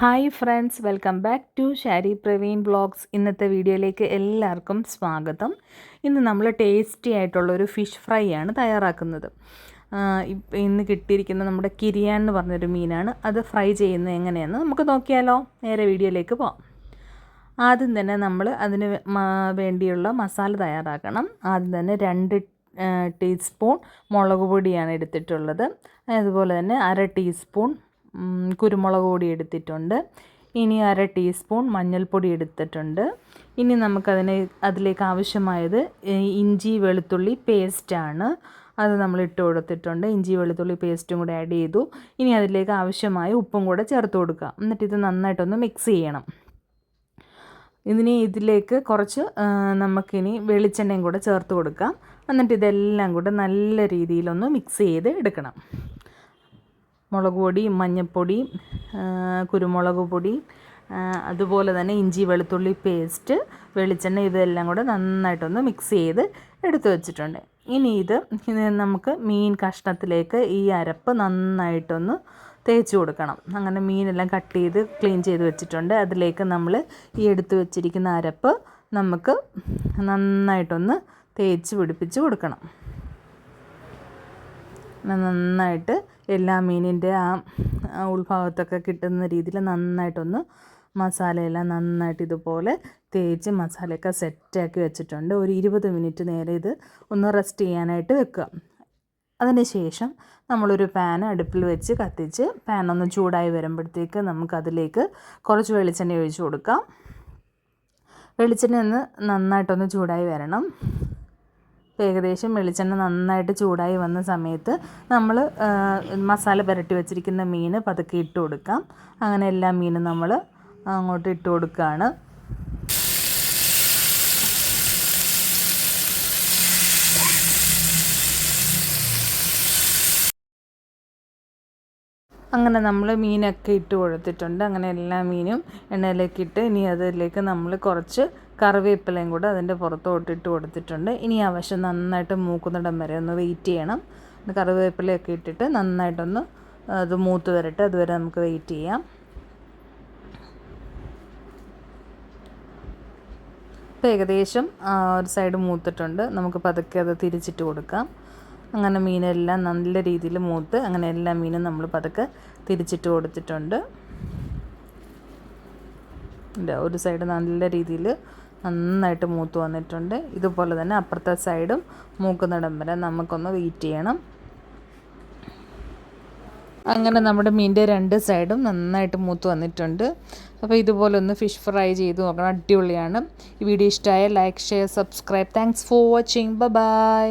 Hi friends welcome back to Shari Praveen blogs ഇന്നത്തെ വീഡിയോയിലേക്ക് എല്ലാവർക്കും സ്വാഗതം. ഇന്ന് നമ്മൾ ടേസ്റ്റി ആയിട്ടുള്ളൊരു ഫിഷ് ഫ്രൈ ആണ് തയ്യാറാക്കുന്നത്. ഇന്ന് കിട്ടിയിരിക്കുന്ന നമ്മുടെ കിരിയാൻ എന്ന് പറഞ്ഞൊരു മീനാണ്. അത് ഫ്രൈ ചെയ്യുന്നത് എങ്ങനെയെന്ന് നമുക്ക് നോക്കിയാലോ. നേരെ വീഡിയോയിലേക്ക് പോകാം ആദ്യം തന്നെ നമ്മൾ അതിന് വേണ്ടിയുള്ള മസാല തയ്യാറാക്കണം. ആദ്യം തന്നെ രണ്ട് ടീസ്പൂൺ മുളക് പൊടിയാണ് എടുത്തിട്ടുള്ളത്. അതുപോലെ തന്നെ അര ടീസ്പൂൺ കുരുമുളക് പൊടി എടുത്തിട്ടുണ്ട്. ഇനി അര ടീസ്പൂൺ മഞ്ഞൾപ്പൊടി എടുത്തിട്ടുണ്ട്. ഇനി നമുക്കതിന് അതിലേക്ക് ആവശ്യമായത് ഇഞ്ചി വെളുത്തുള്ളി പേസ്റ്റാണ് അത് നമ്മൾ ഇട്ട് കൊടുത്തിട്ടുണ്ട്. ഇഞ്ചി വെളുത്തുള്ളി പേസ്റ്റും കൂടെ ആഡ് ചെയ്തു. ഇനി അതിലേക്ക് ആവശ്യമായ ഉപ്പും കൂടെ ചേർത്ത് കൊടുക്കുക. എന്നിട്ട് ഇത് നന്നായിട്ടൊന്ന് മിക്സ് ചെയ്യണം. ഇതിനി ഇതിലേക്ക് കുറച്ച് നമുക്കിനി വെളിച്ചെണ്ണയും കൂടെ ചേർത്ത് കൊടുക്കാം. എന്നിട്ട് ഇതെല്ലാം കൂടെ നല്ല രീതിയിലൊന്ന് മിക്സ് ചെയ്ത് എടുക്കണം. മുളക് പൊടി മഞ്ഞൾപ്പൊടി കുരുമുളക് പൊടി അതുപോലെ തന്നെ ഇഞ്ചി വെളുത്തുള്ളി പേസ്റ്റ് വെളിച്ചെണ്ണ ഇതെല്ലാം കൂടെ നന്നായിട്ടൊന്ന് മിക്സ് ചെയ്ത് എടുത്തു വച്ചിട്ടുണ്ട്. ഇനി ഇത് നമുക്ക് മീൻ കഷ്ണത്തിലേക്ക് ഈ അരപ്പ് നന്നായിട്ടൊന്ന് തേച്ച് കൊടുക്കണം. അങ്ങനെ മീനെല്ലാം കട്ട് ചെയ്ത് ക്ലീൻ ചെയ്ത് വെച്ചിട്ടുണ്ട്. അതിലേക്ക് നമ്മൾ ഈ എടുത്തു വെച്ചിരിക്കുന്ന അരപ്പ് നമുക്ക് നന്നായിട്ടൊന്ന് തേച്ച് പിടിപ്പിച്ച് കൊടുക്കണം. നന്നായിട്ട് എല്ലാ മീനിന്റെ ആ ഉൾഭാഗത്തൊക്കെ കിട്ടുന്ന രീതിയിൽ നന്നായിട്ടൊന്ന് മസാലയെല്ലാം നന്നായിട്ട് ഇതുപോലെ തേച്ച് മസാലയൊക്കെ സെറ്റാക്കി വെച്ചിട്ടുണ്ട്. ഒരു ഇരുപത് മിനിറ്റ് നേരെ ഇത് ഒന്ന് റെസ്റ്റ് ചെയ്യാനായിട്ട് വെക്കുക. അതിന് ശേഷം നമ്മളൊരു പാൻ അടുപ്പിൽ വെച്ച് കത്തിച്ച് പാൻ ഒന്ന് ചൂടായി വരുമ്പോഴത്തേക്ക് നമുക്കതിലേക്ക് കുറച്ച് വെളിച്ചെണ്ണ ഒഴിച്ച് കൊടുക്കാം. വെളിച്ചെണ്ണ ഒന്ന് നന്നായിട്ടൊന്ന് ചൂടായി വരണം. ഏകദേശം വെളിച്ചെണ്ണ നന്നായിട്ട് ചൂടായി വന്ന സമയത്ത് നമ്മൾ മസാല പുരട്ടി വെച്ചിരിക്കുന്ന മീൻ പതുക്കെ ഇട്ട് കൊടുക്കാം. അങ്ങനെ എല്ലാ മീനും നമ്മൾ അങ്ങോട്ട് ഇട്ട് കൊടുക്കുകയാണ്. അങ്ങനെ നമ്മൾ മീനൊക്കെ ഇട്ട് കൊടുത്തിട്ടുണ്ട്. അങ്ങനെ എല്ലാ മീനും എണ്ണയിലേക്ക് ഇട്ട് ഇനി അതിലേക്ക് നമ്മൾ കുറച്ച് കറിവേപ്പിലയും കൂടെ അതിന്റെ പുറത്തോട്ട് ഇട്ട് കൊടുത്തിട്ടുണ്ട്. ഇനി ആവശ്യം നന്നായിട്ട് മൂക്കുന്നിടം വരെ ഒന്ന് വെയിറ്റ് ചെയ്യണം. കറിവേപ്പിലയൊക്കെ ഇട്ടിട്ട് നന്നായിട്ടൊന്ന് അത് മൂത്ത് വരട്ടെ. അതുവരെ നമുക്ക് വെയിറ്റ് ചെയ്യാം. ഇപ്പോൾ ഏകദേശം ഒരു സൈഡ് മൂത്തിട്ടുണ്ട്. നമുക്ക് പതുക്കെ അത് തിരിച്ചിട്ട് കൊടുക്കാം. അങ്ങനെ മീനെല്ലാം നല്ല രീതിയിൽ മൂത്ത് അങ്ങനെ എല്ലാ മീനും നമ്മൾ പതുക്കെ തിരിച്ചിട്ട് കൊടുത്തിട്ടുണ്ട്. ഒരു സൈഡ് നല്ല രീതിയിൽ നന്നായിട്ട് മൂത്ത് വന്നിട്ടുണ്ട്. ഇതുപോലെ തന്നെ അപ്പുറത്തെ സൈഡും മൂക്കുന്നിടം വരെ നമുക്കൊന്ന് വെയിറ്റ് ചെയ്യണം. അങ്ങനെ നമ്മുടെ മീന്റെ രണ്ട് സൈഡും നന്നായിട്ട് മൂത്ത് വന്നിട്ടുണ്ട്. അപ്പോൾ ഇതുപോലെ ഒന്ന് ഫിഷ് ഫ്രൈ ചെയ്ത് നോക്കണം. അടിപൊളിയാണ്. ഈ വീഡിയോ ഇഷ്ടമായ like share subscribe thanks for watching bye